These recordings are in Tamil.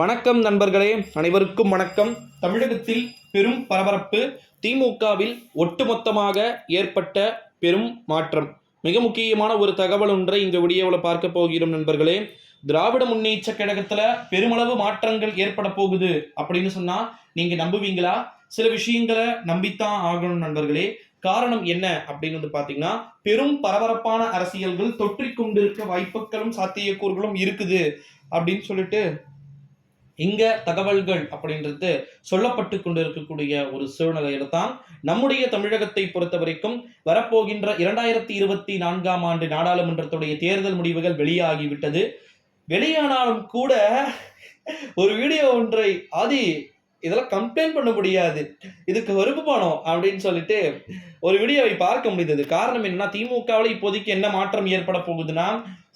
வணக்கம் நண்பர்களே அனைவருக்கும் வணக்கம். தமிழகத்தில் பெரும் பரபரப்பு திமுகவில் ஒட்டுமொத்தமாக ஏற்பட்ட பெரும் மாற்றம். மிக முக்கியமான ஒரு தகவல் ஒன்றை இந்த வீடியோவில் பார்க்க போகிறோம் நண்பர்களே. திராவிட முன்னேற்ற கழகத்தில் பெருமளவு மாற்றங்கள் ஏற்பட போகுது அப்படின்னு சொன்னால் நீங்கள் நம்புவீங்களா? சில விஷயங்களை நம்பித்தான் ஆகணும் நண்பர்களே. காரணம் என்ன அப்படின்னு வந்து பார்த்தீங்கன்னா பெரும் பரபரப்பான அரசியல்கள் தொற்றிக் கொண்டிருக்க வாய்ப்புகளும் சாத்தியக்கூறுகளும் இருக்குது அப்படின்னு சொல்லிட்டு இங்க தகவல்கள் அப்படின்றது சொல்லப்பட்டு கொண்டிருக்கக்கூடிய ஒரு சூழ்நிலையில தான் நம்முடைய தமிழகத்தை பொறுத்த வரைக்கும் வரப்போகின்ற இரண்டாயிரத்தி இருபத்தி நான்காம் ஆண்டு நாடாளுமன்றத்துடைய தேர்தல் முடிவுகள் வெளியாகிவிட்டது. வெளியானாலும் கூட ஒரு வீடியோ ஒன்றை ஆதி இதெல்லாம் கம்ப்ளைண்ட் பண்ண முடியாது. இதுக்கு வறுப்பு பணம் அப்படின்னு சொல்லிட்டு ஒரு வீடியோவை பார்க்க முடிந்தது. காரணம் என்னன்னா திமுகவில் இப்போதைக்கு என்ன மாற்றம் ஏற்பட போகுதுன்னா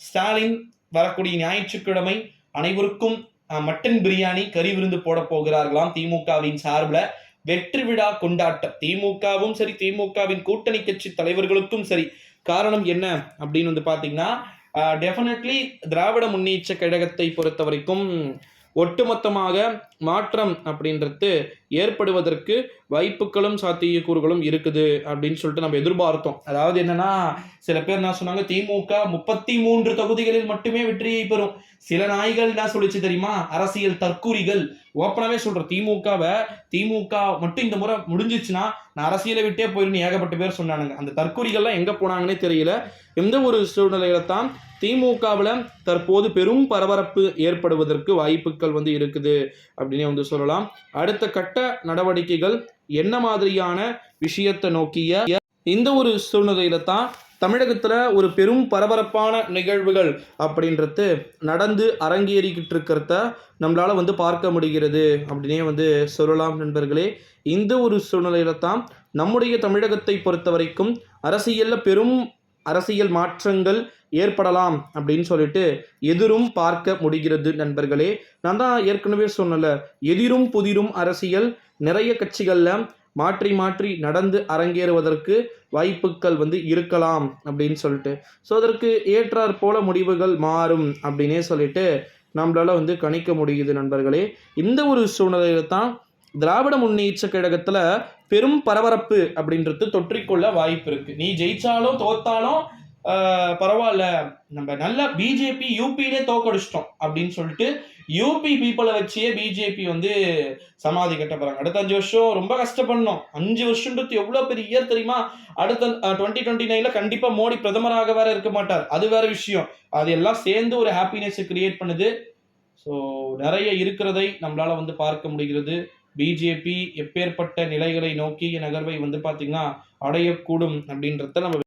ஸ்டாலின் வரக்கூடிய ஞாயிற்றுக்கிழமை அனைவருக்கும் மட்டன் பிரியாணி கறி விருந்து போட போகிறார்களாம் திமுகவின் சார்பில். வெற்றி விழா கொண்டாட்டம். திமுகவும் சரி திமுகவின் கூட்டணி கட்சி தலைவர்களுக்கும் சரி. காரணம் என்ன அப்படின்னு வந்து பார்த்தீங்கன்னா டெஃபினெட்லி திராவிட முன்னேற்ற கழகத்தை பொறுத்த வரைக்கும் ஒட்டுமொத்தமாக மாற்றம் அப்படின்றது ஏற்படுவதற்கு வாய்ப்புகளும் சாத்தியக்கூறுகளும் இருக்குது அப்படின்னு சொல்லிட்டு நம்ம எதிர்பார்த்தோம். அதாவது என்னன்னா சில பேர் என்ன சொன்னாங்க திமுக முப்பத்தி மூன்று தொகுதிகளில் மட்டுமே வெற்றியை பெறும். சில நாய்கள் என்ன சொல்லிச்சு தெரியுமா? அரசியல் தற்கூரிகள் ஓப்பனாவே சொல்றேன் திமுகவை திமுக மட்டும் இந்த முறை முடிஞ்சிச்சுன்னா நான் அரசியலை விட்டே போயிருன்னு ஏகப்பட்ட பேர் சொன்னானுங்க. அந்த தற்கூரிகள்லாம் எங்க போனாங்கன்னே தெரியல. எந்த ஒரு சூழ்நிலையில தான் திமுகவில் தற்போது பெரும் பரபரப்பு ஏற்படுவதற்கு வாய்ப்புகள் வந்து இருக்குது அப்படின்னே வந்து சொல்லலாம். அடுத்த கட்ட நடவடிக்கைகள் என்ன மாதிரியான விஷயத்தை நோக்கிய இந்த ஒரு சூழ்நிலையில தான் தமிழகத்தில் ஒரு பெரும் பரபரப்பான நிகழ்வுகள் அப்படின்றது நடந்து அரங்கேறிக்கிட்டு இருக்கிறத நம்மளால் வந்து பார்க்க முடிகிறது அப்படின்னே வந்து சொல்லலாம் நண்பர்களே. இந்த ஒரு சூழ்நிலையில தான் நம்முடைய தமிழகத்தை பொறுத்த வரைக்கும் அரசியலில் பெரும் அரசியல் மாற்றங்கள் ஏற்படலாம் அப்படின்னு சொல்லிட்டு எதிரும் பார்க்க முடிகிறது நண்பர்களே. நான் தான் ஏற்கனவே சொன்னல எதிரும் புதிரும் அரசியல் நிறைய கட்சிகளில் மாற்றி மாற்றி நடந்து அரங்கேறுவதற்கு வாய்ப்புகள் வந்து இருக்கலாம் அப்படின்னு சொல்லிட்டு. ஸோ அதற்கு ஏற்றாற் போல முடிவுகள் மாறும் அப்படின்னே சொல்லிட்டு நம்மளால் வந்து கணிக்க முடியுது நண்பர்களே. இந்த ஒரு சூழ்நிலையில தான் திராவிட முன்னேற்ற கழகத்தில் பெரும் பரபரப்பு அப்படின்றது தொற்றிக்கொள்ள வாய்ப்பு இருக்குது நீ ஜெயிச்சாலும் தோத்தாலும் பரவாயில்ல. நம்ம நல்லா பிஜேபி யூபியிலே தோக்கடிச்சிட்டோம் அப்படின்னு சொல்லிட்டு யூபி பீப்புளை வச்சே பிஜேபி வந்து சமாதி கட்ட போறாங்க. அடுத்த அஞ்சு வருஷம் ரொம்ப கஷ்டப்படணும். அஞ்சு வருஷம்ன்றது எவ்வளோ பெரிய இயர் தெரியுமா? அடுத்த டுவெண்ட்டி டுவெண்ட்டி நைனில் கண்டிப்பாக மோடி பிரதமராக வேற இருக்க மாட்டார். அது வேற விஷயம். அது எல்லாம் சேர்ந்து ஒரு ஹாப்பினஸை கிரியேட் பண்ணுது. ஸோ நிறைய இருக்கிறதை நம்மளால் வந்து பார்க்க முடிகிறது. பிஜேபி எப்பேற்பட்ட நிலைகளை நோக்கி நகர்வை வந்து பார்த்திங்கன்னா அடையக்கூடும் அப்படின்றத நம்ம